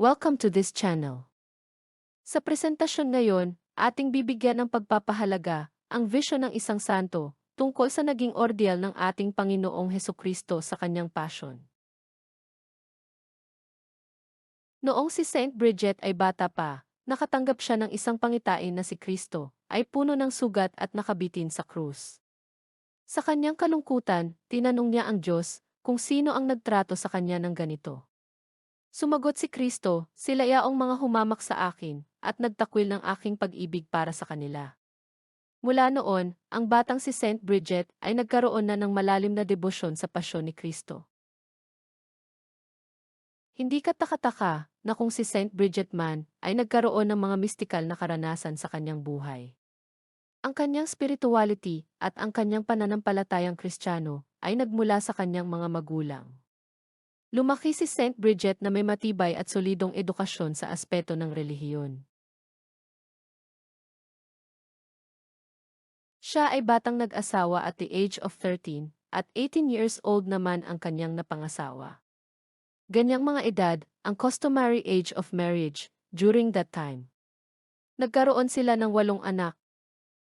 Welcome to this channel. Sa presentasyon ngayon, ating bibigyan ng pagpapahalaga ang vision ng isang santo tungkol sa naging ordeal ng ating Panginoong Heso Kristo sa kanyang passion. Noong si Saint Bridget ay bata pa, nakatanggap siya ng isang pangitain na si Kristo, ay puno ng sugat at nakabitin sa krus. Sa kanyang kalungkutan, tinanong niya ang Diyos kung sino ang nagtrato sa kanya ng ganito. Sumagot si Kristo, sila yaong mga humamak sa akin, at nagtakwil ng aking pag-ibig para sa kanila. Mula noon, ang batang si Saint Bridget ay nagkaroon na ng malalim na debosyon sa pasyon ni Kristo. Hindi ka takataka na kung si Saint Bridget man ay nagkaroon ng mga mistikal na karanasan sa kanyang buhay. Ang kanyang spirituality at ang kanyang pananampalatayang kristyano ay nagmula sa kanyang mga magulang. Lumaki si Saint Bridget na may matibay at solidong edukasyon sa aspeto ng relihiyon. Siya ay batang nag-asawa at the age of 13, at 18 years old naman ang kanyang napangasawa. Ganyang mga edad, ang customary age of marriage, during that time. Nagkaroon sila ng walong anak,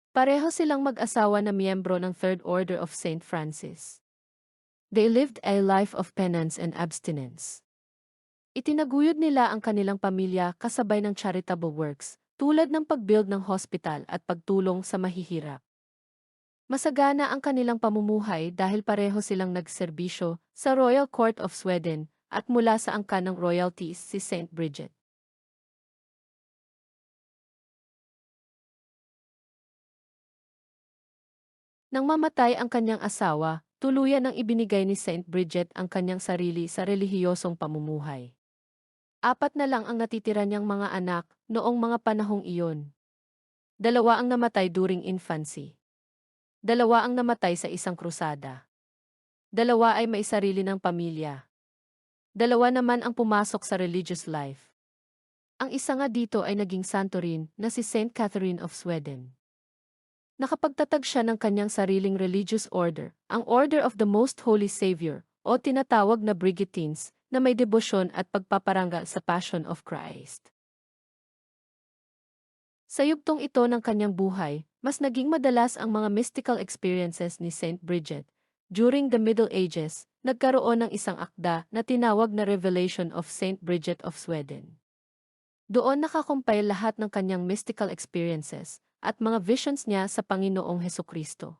Pareho silang mag-asawa na miyembro ng Third Order of St. Francis. They lived a life of penance and abstinence. Itinaguyod nila ang kanilang pamilya kasabay ng charitable works, tulad ng pagbuild ng hospital at pagtulong sa mahihirap. Masagana ang kanilang pamumuhay dahil pareho silang nagserbisyo sa Royal Court of Sweden at mula sa angkan ng royalties si St. Bridget. Nang mamatay ang kanyang asawa, tuluyan ang ibinigay ni Saint Bridget ang kanyang sarili sa relihiyosong pamumuhay. Apat na lang ang natitira niyang mga anak noong mga panahong iyon. Dalawa ang namatay during infancy. Dalawa ang namatay sa isang krusada. Dalawa ay may sarili ng pamilya. Dalawa naman ang pumasok sa religious life. Ang isa nga dito ay naging santo rin na si Saint Catherine of Sweden. Nakapagtatag siya ng kanyang sariling religious order, ang Order of the Most Holy Savior, o tinatawag na Brigittines, na may debosyon at pagpaparangal sa Passion of Christ. Sa yugtong ito ng kanyang buhay, mas naging madalas ang mga mystical experiences ni Saint Bridget. During the Middle Ages, nagkaroon ng isang akda na tinawag na Revelation of Saint Bridget of Sweden. Doon nakakumpay lahat ng kanyang mystical experiences, at mga visions niya sa Panginoong Heso Kristo.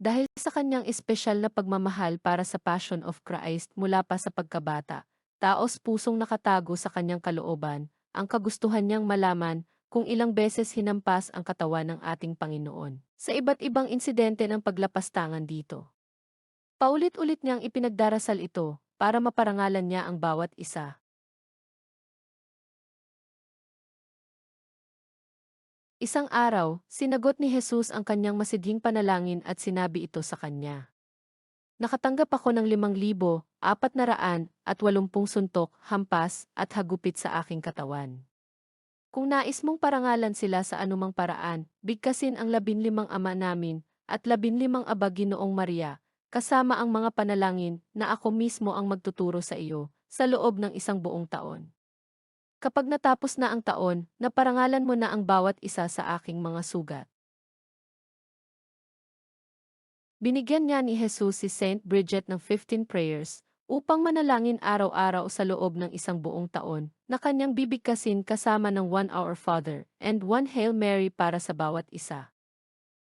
Dahil sa kanyang espesyal na pagmamahal para sa Passion of Christ mula pa sa pagkabata, taos pusong nakatago sa kanyang kalooban, ang kagustuhan niyang malaman kung ilang beses hinampas ang katawan ng ating Panginoon sa iba't ibang insidente ng paglapastangan dito. Paulit-ulit niyang ipinagdarasal ito para maparangalan niya ang bawat isa. Isang araw, sinagot ni Jesus ang kanyang masidhing panalangin at sinabi ito sa kanya. Nakatanggap ako ng limang libo, apat na raan, at walumpung suntok, hampas, at hagupit sa aking katawan. Kung nais mong parangalan sila sa anumang paraan, bigkasin ang labinlimang ama namin, at labinlimang aba Ginoong Maria, kasama ang mga panalangin na ako mismo ang magtuturo sa iyo, sa loob ng isang buong taon. Kapag natapos na ang taon, naparangalan mo na ang bawat isa sa aking mga sugat. Binigyan niya ni Jesus si Saint Bridget ng 15 prayers upang manalangin araw-araw sa loob ng isang buong taon na kanyang bibigkasin kasama ng One Our Father and One Hail Mary para sa bawat isa.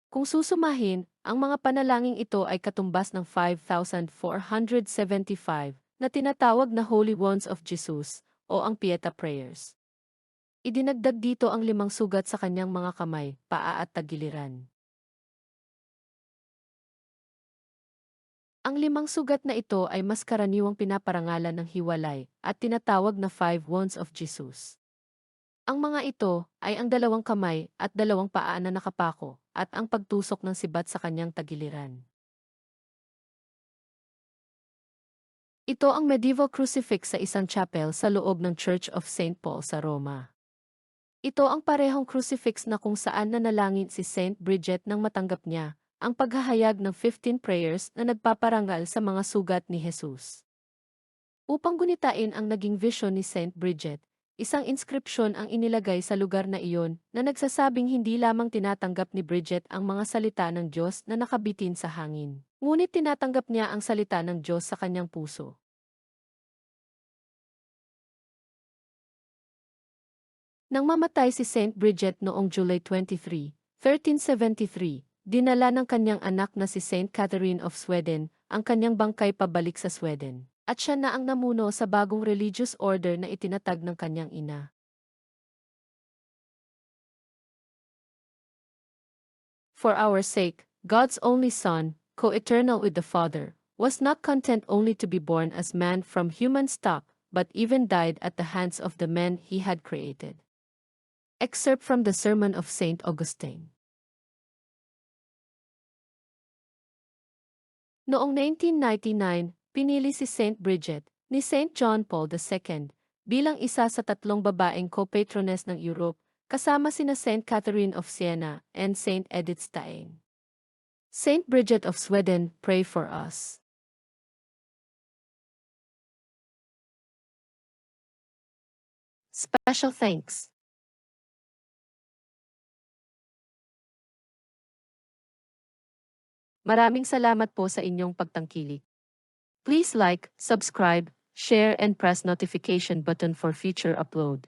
Kung susumahin, ang mga panalangin ito ay katumbas ng 5,475 na tinatawag na Holy Ones of Jesus o ang Pieta Prayers. Idinagdag dito ang limang sugat sa kanyang mga kamay, paa at tagiliran. Ang limang sugat na ito ay mas karaniwang pinaparangalan ng hiwalay at tinatawag na five wounds of Jesus. Ang mga ito ay ang dalawang kamay at dalawang paa na nakapako at ang pagtusok ng sibat sa kanyang tagiliran. Ito ang medieval crucifix sa isang chapel sa loob ng Church of St. Paul sa Roma. Ito ang parehong crucifix na kung saan nanalangin si Saint Bridget nang matanggap niya ang paghahayag ng 15 prayers na nagpaparangal sa mga sugat ni Jesus. Upang gunitain ang naging vision ni Saint Bridget, isang inskripsyon ang inilagay sa lugar na iyon na nagsasabing hindi lamang tinatanggap ni Bridget ang mga salita ng Diyos na nakabitin sa hangin, ngunit tinatanggap niya ang salita ng Diyos sa kanyang puso. Nang mamatay si Saint Bridget noong July 23, 1373, dinala ng kanyang anak na si Saint Catherine of Sweden ang kanyang bangkay pabalik sa Sweden, at siya na ang namuno sa bagong religious order na itinatag ng kanyang ina. For our sake, God's only Son, co-eternal with the Father, was not content only to be born as man from human stock, but even died at the hands of the men he had created. Excerpt from the Sermon of St. Augustine. Noong 1999, pinili si St. Bridget ni St. John Paul II bilang isa sa tatlong babaeng co-patrones ng Europe kasama sina St. Catherine of Siena and St. Edith Stein. St. Bridget of Sweden, pray for us. Special thanks. Maraming salamat po sa inyong pagtangkilik. Please like, subscribe, share and press notification button for future upload.